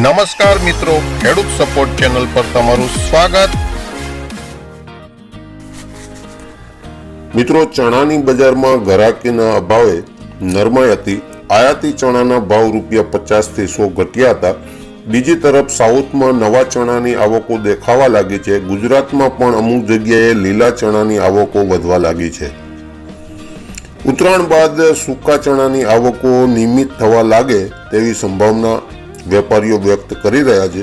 નમસ્કાર મિત્રો, ખેડૂત સપોર્ટ ચેનલ પર તમારું સ્વાગત. મિત્રો, ચણાની બજારમાં ઘરાકીના અભાવે નરમાઈ હતી. આયાતી ચણાના ભાવ રૂપિયા પચાસથી સો ઘટ્યા હતા. બીજી તરફ સાઉથમાં નવા ચણાની આવકો દેખાવા લાગી છે. ગુજરાતમાં પણ અમુક જગ્યાએ લીલા ચણાની આવકો વધવા લાગી છે. ઉત્તરાયણ બાદ સૂકા ચણાની આવકો નિયમિત થવા લાગે તેવી સંભાવના વેપારીઓ વ્યક્ત કરી રહ્યા છે.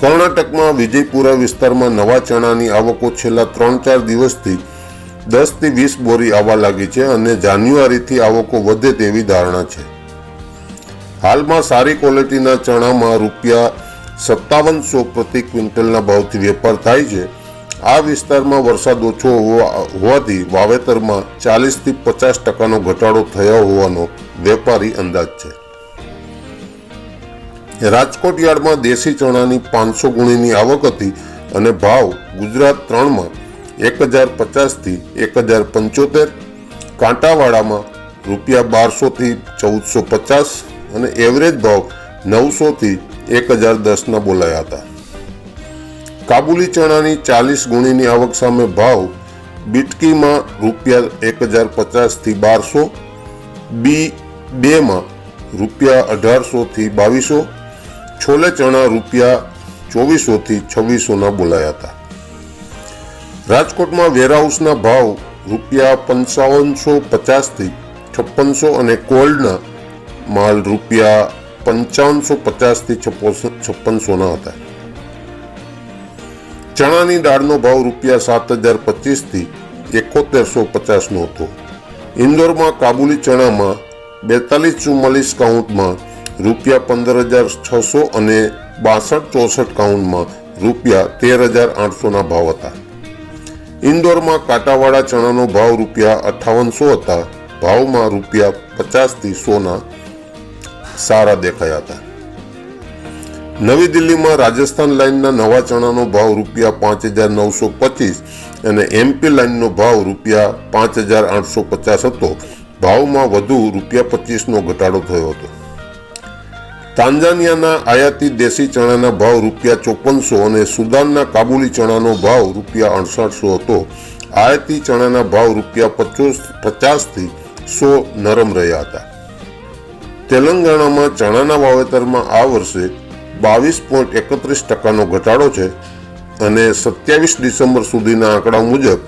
કર્ણાટકમાં વિજયપુરા વિસ્તારમાં નવા ચણાની આવકો છેલ્લા ત્રણ ચાર દિવસથી દસથી વીસ બોરી આવવા લાગી છે અને જાન્યુઆરીથી આવકો વધે તેવી ધારણા છે. હાલમાં સારી ક્વોલિટીના ચણામાં રૂપિયા સત્તાવનસો પ્રતિ ક્વિન્ટલના ભાવથી વેપાર થાય છે. આ વિસ્તારમાં વરસાદ ઓછો હોવા- હોવાથી વાવેતરમાં ચાલીસથી પચાસ ટકાનો ઘટાડો થયો હોવાનો વેપારી અંદાજ છે. રાજકોટ યાર્ડમાં દેશી ચણાની પાંચસો ગુણીની આવક હતી અને ભાવ ગુજરાત ત્રણમાં એક હજાર પચાસથી એક હજાર પંચોતેર, કાંટાવાડામાં રૂપિયા બારસોથી ચૌદસો પચાસ અને એવરેજ ભાવ નવસોથી એક હજાર દસના બોલાયા હતા. કાબુલી ચણાની ચાલીસ ગુણીની આવક સામે ભાવ બીટકીમાં રૂપિયા એક હજાર પચાસથી બારસો, બી બેમાં રૂપિયા અઢારસોથી બાવીસો છોલે ચણા રૂપિયા ચોવીસોથી છવ્વીસોના બોલાયા હતા. રાજકોટમાં વેરહાઉસના ભાવ રૂપિયા પંચાવનસો પચાસથી છપ્પનસો અને કોલ્ડના માલ રૂપિયા પંચાવનસો પચાસથી છપ્પનસોના હતા. ચણાની દાળનો ભાવ રૂપિયા સાત હજાર પચીસથી એકોતેરસો પચાસનો હતો. ઇન્દોરમાં કાબુલી ચણામાં બેતાલીસ ચુમ્માલીસ કાઉન્ટમાં રૂપિયા પંદર હજાર છસો અને બાસઠ ચોસઠ કાઉન્ટમાં રૂપિયા તેર હજાર આઠસોના ભાવ હતા. ઇન્દોરમાં કાંટાવાળા ચણાનો ભાવ રૂપિયા અઠાવનસો હતા. ભાવમાં રૂપિયા પચાસથી સોના સારા દેખાયા હતા. નવી દિલ્હીમાં રાજસ્થાન લાઇનના નવા ચણાનો ભાવ રૂપિયા પાંચ હજાર નવસો પચીસ અને એમપી લાઇનનો ભાવ રૂપિયા પાંચ હજાર આઠસો પચાસ હતો. ભાવમાં વધુ રૂપિયા પચીસનો ઘટાડો થયો હતો. તાંજાનિયાના આયાતી દેશી ચણાના ભાવ રૂપિયા ચોપનસો અને સુદાનના કાબુલી ચણાનો ભાવ રૂપિયા અડસઠસો હતો. આયાતી ચણાના ભાવ રૂપિયા પચોસ, પચાસથી સો નરમ રહ્યા હતા. તેલંગાણામાં ચણાના વાવેતરમાં આ વર્ષે બાવીસ પોઈન્ટ એકત્રીસ ટકાનો ઘટાડો છે અને સત્યાવીસ ડિસેમ્બર સુધીના આંકડા મુજબ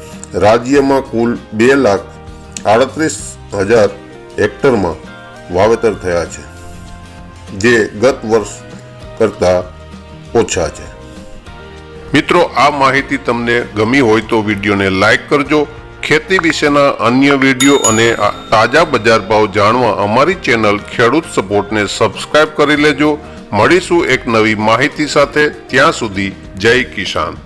રાજ્યમાં કુલ બે લાખ આડત્રીસ હજાર હેક્ટરમાં વાવેતર થયા છે. જે ગત વર્ષ કરતાં ઓછા છે. મિત્રો, આ માહિતી તમને ગમી હોય તો વિડીયોને લાઇક કરજો. ખેતી વિશેના અન્ય વીડિયો અને તાજા બજાર ભાવ જાણવા અમારી ચેનલ ખેડૂત સપોર્ટને સબસ્ક્રાઇબ કરી લેજો. મળીશું એક નવી માહિતી સાથે. ત્યાં સુધી જય કિસાન.